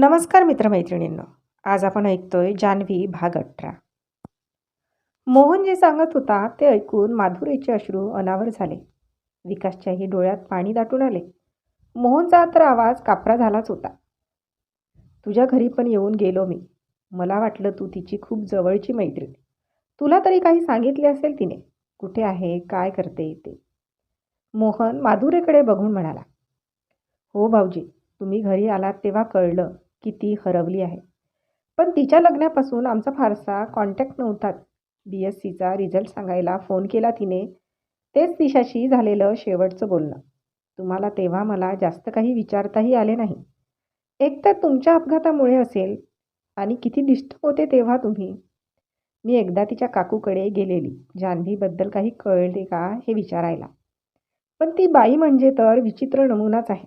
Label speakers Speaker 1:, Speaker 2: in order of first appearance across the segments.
Speaker 1: नमस्कार मित्रमैत्रिणींनो आज आपण ऐकतोय जान्हवी भाग अठरा. मोहन जे सांगत होता ते ऐकून माधुरीचे अश्रू अनावर झाले. विकासच्याही डोळ्यात पाणी दाटून आले. मोहनचा तर आवाज कापरा झालाच होता. तुझ्या घरी पण येऊन गेलो मी. मला वाटलं तू तिची खूप जवळची मैत्रीण. तुला तरी काही सांगितले असेल तिने? कुठे आहे? काय करते ते? मोहन माधुरीकडे बघून म्हणाला हो भाऊजी तुम्ही घरी आलात तेव्हा कळलं. किती हरवली आहे. पण तिच्या लग्नापासून आमचा फारसा कॉन्टॅक्ट नव्हता. बी एस सीचा रिझल्ट सांगायला फोन केला तिने. तेच तिच्याशी झालेलं शेवटचं बोलणं. तुम्हाला तेव्हा मला जास्त काही विचारताही आले नाही. एक तर तुमच्या अपघातामुळे असेल आणि किती डिस्टर्ब होते तेव्हा तुम्ही. मी एकदा तिच्या काकूकडे गेलेली. जान्हवीबद्दल काही कळले का हे विचारायला. पण ती बाई म्हणजे तर विचित्र नमुनाच आहे.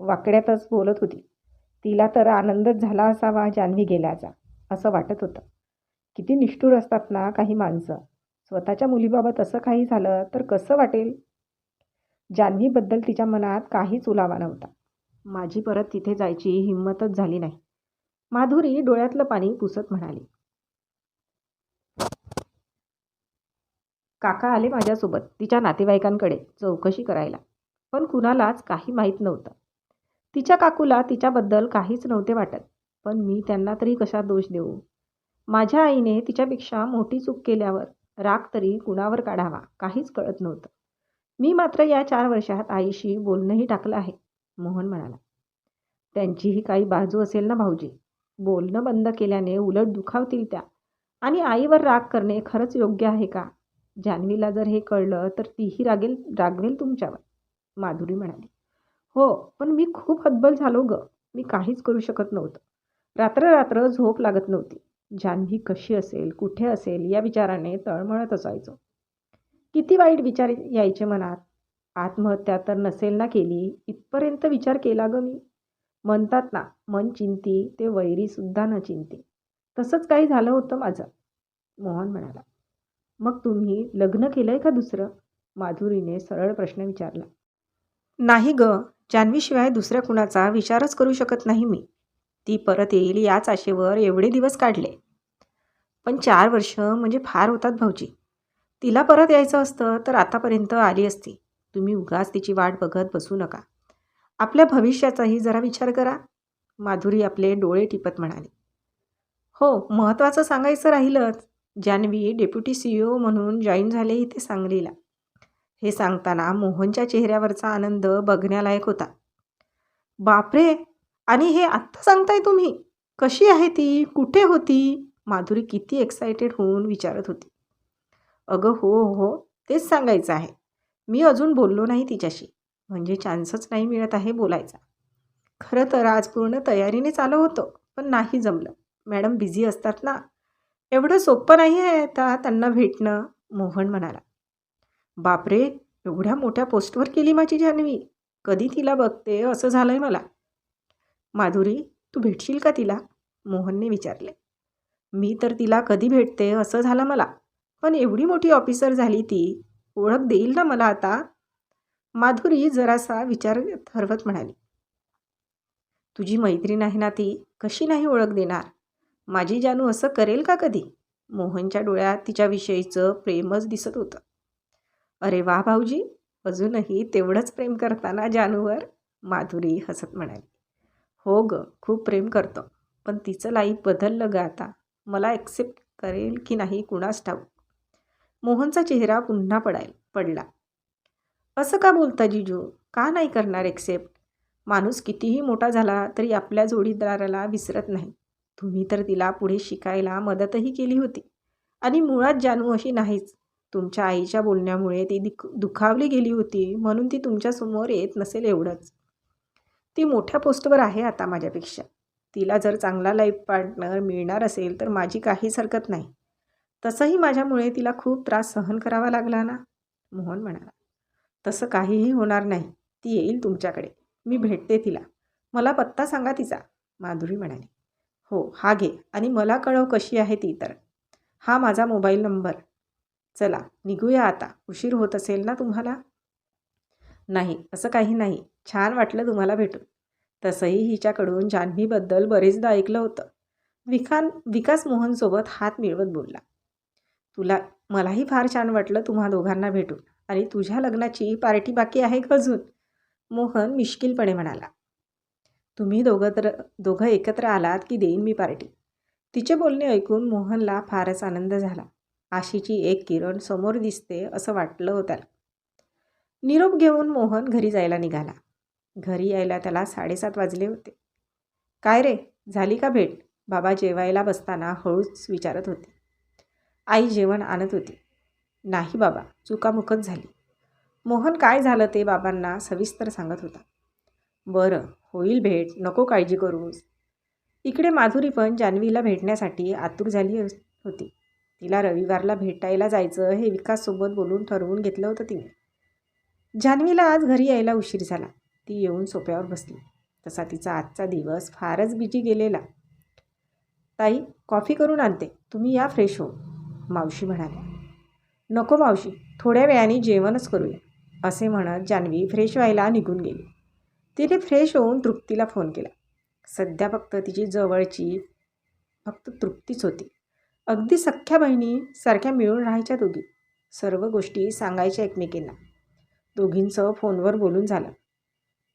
Speaker 1: वाकड्यातच बोलत होती. तिला तर आनंदच झाला असावा जान्हवी गेल्याचा असं वाटत होतं. किती निष्ठूर असतात ना काही माणसं. स्वतःच्या मुलीबाबत असं काही झालं तर कसं वाटेल? जान्हवीबद्दल तिच्या मनात काहीच उलावा नव्हता. माझी परत तिथे जायची हिंमतच झाली नाही. माधुरी डोळ्यातलं पाणी पुसत म्हणाली. काका आले माझ्यासोबत तिच्या नातेवाईकांकडे चौकशी करायला. पण कुणालाच काही माहीत नव्हतं. तिच्या काकूला तिच्याबद्दल काहीच नव्हते वाटत पण मी त्यांना तरी कशा दोष देऊ? माझ्या आईने तिच्यापेक्षा मोठी चूक केल्यावर राग तरी कुणावर काढावा काहीच कळत नव्हतं. मी मात्र या चार वर्षात आईशी बोलणंही टाकलं आहे मोहन म्हणाला. त्यांचीही काही बाजू असेल ना भाऊजी? बोलणं बंद केल्याने उलट दुखावतील त्या. आणि आईवर राग करणे खरंच योग्य आहे का? जान्हवीला जर हे कळलं तर तीही रागेल रागवेल तुमच्यावर माधुरी म्हणाली. हो पण मी खूप हतबल झालो ग. मी काहीच करू शकत नव्हतं. रात्र रात्र झोप लागत नव्हती. जान्हवी कशी असेल कुठे असेल या विचाराने तळमळत असायचो. किती वाईट विचार यायचे मनात. आत्महत्या तर नसेल ना केली इथपर्यंत विचार केला ग मी. म्हणतात ना मन चिंती ते वैरीसुद्धा न चिंती. तसंच काही झालं होतं माझं मोहन म्हणाला. मग तुम्ही लग्न केलं आहे का दुसरं? माधुरीने सरळ प्रश्न विचारला. नाही ग जान्हवीशिवाय दुसऱ्या कुणाचा विचारच करू शकत नाही मी. ती परत येईल याच आशेवर एवढे दिवस काढले. पण चार वर्ष म्हणजे फार होतात भाऊजी. तिला परत यायचं असतं तर आतापर्यंत आली असती. तुम्ही उगाच तिची वाट बघत बसू नका. आपल्या भविष्याचाही जरा विचार करा. माधुरी आपले डोळे टिपत म्हणाली. हो महत्त्वाचं सांगायचं राहिलंच. जान्हवी डेप्युटी सी ओ म्हणून जॉईन झाले इथे सांगलीला. हे सांगताना मोहनच्या चेहऱ्यावरचा आनंद बघण्यालायक होता. बापरे! आणि हे आत्ता सांगताय तुम्ही? कशी आहे ती? कुठे होती? माधुरी किती एक्सायटेड होऊन विचारत होती. अगं हो हो तेच सांगायचं आहे. मी अजून बोललो नाही तिच्याशी. म्हणजे चान्सच नाही मिळत आहे बोलायचा. खरं तर आज पूर्ण तयारीने आलं होतं पण नाही जमलं. मॅडम बिझी असतात ना. एवढं सोपं नाही आहे आता त्यांना भेटणं मोहन म्हणाला. बापरे एवढ्या मोठ्या पोस्टवर केली माझी जान्हवी. कधी तिला बघते असं झालं आहे मला. माधुरी तू भेटशील का तिला? मोहनने विचारले. मी तर तिला कधी भेटते असं झालं मला. पण एवढी मोठी ऑफिसर झाली ती ओळख देईल ना मला आता? माधुरी जरासा विचार ठरवत म्हणाली. तुझी मैत्रीण आहे ना ती कशी नाही ओळख देणार? माझी जानू असं करेल का कधी? मोहनच्या डोळ्यात तिच्याविषयीचं प्रेमच दिसत होतं. अरे वा भाऊजी अजूनही तेवढंच प्रेम करताना जानूवर माधुरी हसत म्हणाली. हो ग खूप प्रेम करतो पण तिचं लाईफ बदललं ग आता. मला ॲक्सेप्ट करेल की नाही कुणास ठाऊक? मोहनचा चेहरा पुन्हा पडाय पडला. असं का बोलता जिजू? का नाही करणार एक्सेप्ट माणूस कितीही मोठा झाला तरी आपल्या जोडीदाराला विसरत नाही. तुम्ही तर तिला पुढे शिकायला मदतही केली होती. आणि मुळात जानू अशी नाहीच. तुमच्या आईच्या बोलण्यामुळे ती दिख दुखावली गेली होती म्हणून ती तुमच्यासमोर येत नसेल एवढंच. ती मोठ्या पोस्टवर आहे आता माझ्यापेक्षा. तिला जर चांगला लाईफ पार्टनर मिळणार असेल तर माझी काहीच हरकत नाही. तसंही माझ्यामुळे तिला खूप त्रास सहन करावा लागला ना? मोहन म्हणाला. तसं काहीही होणार नाही. ती येईल तुमच्याकडे. मी भेटते तिला. मला पत्ता सांगा तिचा. माधुरी म्हणाली. हो हा घे. आणि मला कळव कशी आहे ती तर. हा माझा मोबाईल नंबर. चला निघूया आता. उशीर होत असेल ना तुम्हाला? नाही असं काही नाही. छान वाटलं तुम्हाला भेटून. तसंही हिच्याकडून जान्हवीबद्दल बरेचदा ऐकलं होतं. विखान विकास मोहनसोबत हात मिळवत बोलला. तुला मलाही फार छान वाटलं तुम्हा दोघांना भेटून. आणि तुझ्या लग्नाची पार्टी बाकी आहे का अजून? मोहन मिश्किलपणे म्हणाला. तुम्ही दोघं तर दोघं एकत्र आलात की देईन मी पार्टी. तिचे बोलणे ऐकून मोहनला फारच आनंद झाला. आशीची एक किरण समोर दिसते असं वाटलं होतं. निरोप घेऊन मोहन घरी जायला निघाला. घरी यायला त्याला साडेसात वाजले होते. काय रे झाली का भेट? बाबा जेवायला बसताना हळूच विचारत होते. आई जेवण आणत होती. नाही बाबा चुकामुखच झाली. मोहन काय झालं ते बाबांना सविस्तर सांगत होता. बरं होईल भेट नको काळजी करूस. इकडे माधुरी पण जान्हवीला भेटण्यासाठी आतुर झाली होती. तिला रविवारला भेटायला जायचं हे विकाससोबत बोलून ठरवून घेतलं होतं तिने. जान्हवीला आज घरी यायला उशीर झाला. ती येऊन सोप्यावर बसली. तसा तिचा आजचा दिवस फारच बिजी गेलेला. ताई कॉफी करून आणते. तुम्ही या फ्रेश हो मावशी म्हणाल्या. नको मावशी थोड्या वेळाने जेवणच करूया असे म्हणत जान्हवी फ्रेश व्हायला निघून गेली. तिने फ्रेश होऊन तृप्तीला फोन केला. सध्या फक्त तिची जवळची फक्त तृप्तीच होती. अगदी सख्ख्या बहिणी सारख्या मिळून राहायच्या दोघी. सर्व गोष्टी सांगायच्या एकमेकींना. दोघींचं फोनवर बोलून झालं.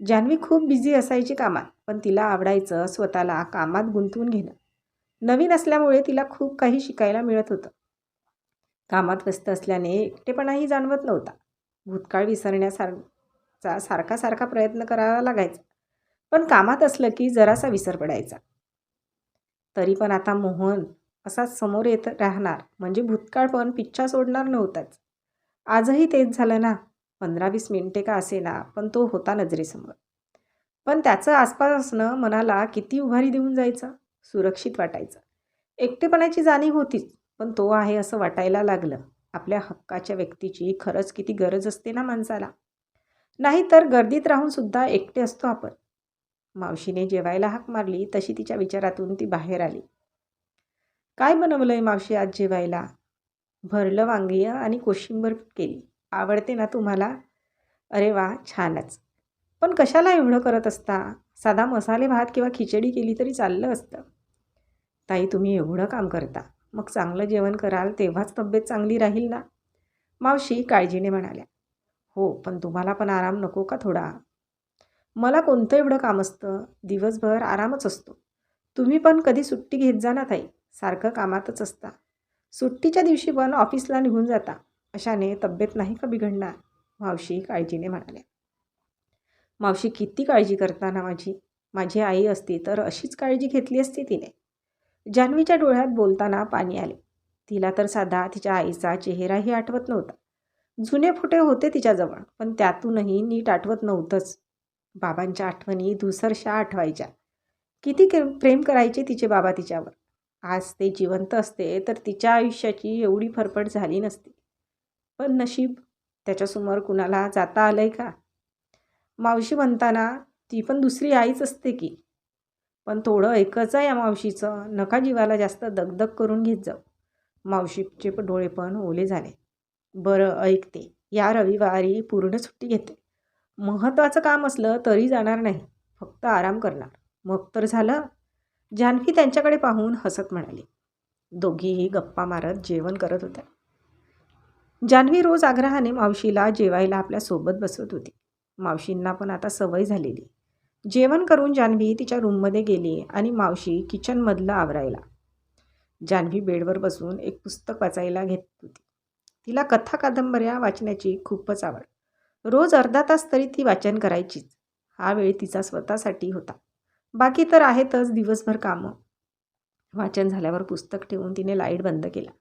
Speaker 1: जान्हवी खूप बिझी असायची कामात पण तिला आवडायचं स्वतःला कामात गुंतवून घेणं. नवीन असल्यामुळे तिला खूप काही शिकायला मिळत होतं. कामात व्यस्त असल्याने एकटेपणाही जाणवत नव्हता. भूतकाळ विसरण्यासारचा सारखा सारखा प्रयत्न करावा लागायचा. पण कामात असलं की जरासा विसर पडायचा. तरी पण आता मोहन असाच समोर येत राहणार. म्हणजे भूतकाळ पण पिच्छा सोडणार नव्हताच. आजही तेच झालं ना? पंधरा वीस मिनिटे का असेना पण तो होता नजरेसमोर. पण त्याचं आसपास असणं मनाला किती उभारी देऊन जायचं? सुरक्षित वाटायचं. एकटेपणाची जाणीव होतीच पण तो आहे असं वाटायला लागलं. आपल्या हक्काच्या व्यक्तीची खरंच किती गरज असते ना माणसाला? नाही तर गर्दीत राहून सुद्धा एकटे असतो आपण. मावशीने जेवायला हाक मारली तशी तिच्या विचारातून ती बाहेर आली. काय बनवलं आहे मावशी आज जेवायला? भरलं वांगी आणि कोशिंबर केली. आवडते ना तुम्हाला? अरे वा छानच. पण कशाला एवढं करत असता? साधा मसाले भात किंवा खिचडी केली तरी चाललं असतं. ताई तुम्ही एवढं काम करता. मग चांगलं जेवण कराल तेव्हाच तब्येत चांगली राहील ना? मावशी काळजीने म्हणाल्या. हो पण तुम्हाला पण आराम नको का थोडा? मला कोणतं एवढं काम असतं? दिवसभर आरामच असतो. तुम्ही पण कधी सुट्टी घेत जा ना ताई. सारखं कामातच असता. सुट्टीच्या दिवशी पण ऑफिसला निघून जाता. अशाने तब्येत नाही का बिघडणार? मावशी काळजीने म्हणाल्या. मावशी किती काळजी करता ना माझी? माझी आई असती तर अशीच काळजी घेतली असती तिने. जान्हवीच्या डोळ्यात बोलताना पाणी आले. तिला तर साधा तिच्या आईचा चेहराही आठवत नव्हता. जुने फुटे होते तिच्याजवळ पण त्यातूनही नीट आठवत नव्हतंच. बाबांच्या आठवणी धुसरशा आठवायच्या. किती के प्रेम करायचे तिचे बाबा तिच्यावर. आज ते जिवंत असते तर तिच्या आयुष्याची एवढी फरफट झाली नसती. पण नशीब त्याच्यासमोर कुणाला जाता आलं आहे का? मावशी म्हणताना ती पण दुसरी आईच असते की. पण थोडं एकच आहे या मावशीचं नका जीवाला जास्त दगदग करून घेत जाऊ. मावशीचे डोळे पण ओले झाले. बरं ऐकते. या रविवारी पूर्ण सुट्टी घेते. महत्त्वाचं काम असलं तरी जाणार नाही. फक्त आराम करणार. मग तर झालं. जान्हवी त्यांच्याकडे पाहून हसत म्हणाली. दोघीही गप्पा मारत जेवण करत होत्या. जान्हवी रोज आग्रहाने मावशीला जेवायला आपल्यासोबत बसवत होती. मावशींना पण आता सवय झालेली. जेवण करून जान्हवी तिच्या रूममध्ये गेली आणि मावशी किचनमधलं आवरायला. जान्हवी बेडवर बसून एक पुस्तक वाचायला घेत होती. तिला कथा कादंबऱ्या वाचण्याची खूपच आवड. रोज अर्धा तास तरी ती वाचन करायचीच. हा वेळ तिचा स्वतःसाठी होता. बाकी तर आहेतच दिवसभर कामं. वाचन झाल्यावर पुस्तक ठेवून तिने लाइट बंद केला.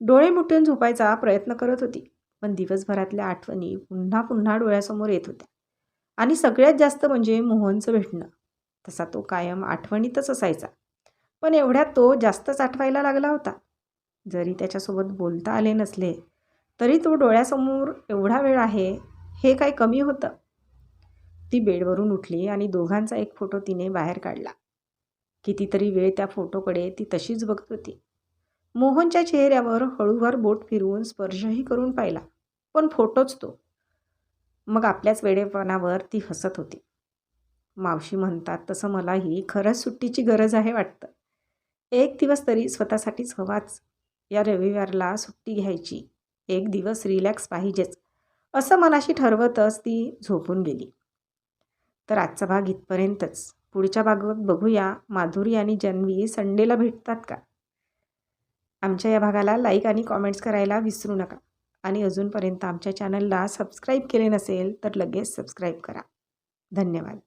Speaker 1: डोळे मुठून झोपायचा प्रयत्न करत होती पण दिवसभरातल्या आठवणी पुन्हा पुन्हा डोळ्यासमोर येत होत्या. आणि सगळ्यात जास्त म्हणजे मोहनचं भेटणं. तसा तो कायम आठवणीतच असायचा. पण एवढ्यात तो जास्तच आठवायला लागला होता. जरी त्याच्यासोबत बोलता आले नसले तरी तो डोळ्यासमोर एवढा वेळ आहे हे काय कमी होतं? ती बेडवरून उठली आणि दोघांचा एक फोटो तिने बाहेर काढला. कितीतरी वेळ त्या फोटोकडे ती तशीच बघत होती. मोहनच्या चेहऱ्यावर हळूवार बोट फिरवून स्पर्शही करून पाहिला पण फोटोच तो. मग आपल्याच वेडेपणावर ती हसत होती. मावशी म्हणतात तसं मलाही खरंच सुट्टीची गरज आहे वाटतं. एक दिवस तरी स्वतःसाठीच हवाच. या रविवारला सुट्टी घ्यायची. एक दिवस रिलॅक्स पाहिजेच. असं मनाशी ठरवतच ती झोपून गेली. तर आजचा भाग इथपर्यंतच. पुढच्या भागात बघूया माधुरी आणि जन्वी संडेला भेटतात का? आमच्या या भागाला लाईक आणि कॉमेंट्स करायला विसरू नका. आणि अजूनपर्यंत आमच्या चॅनलला सबस्क्राईब केले नसेल तर लगेच सबस्क्राईब करा. धन्यवाद.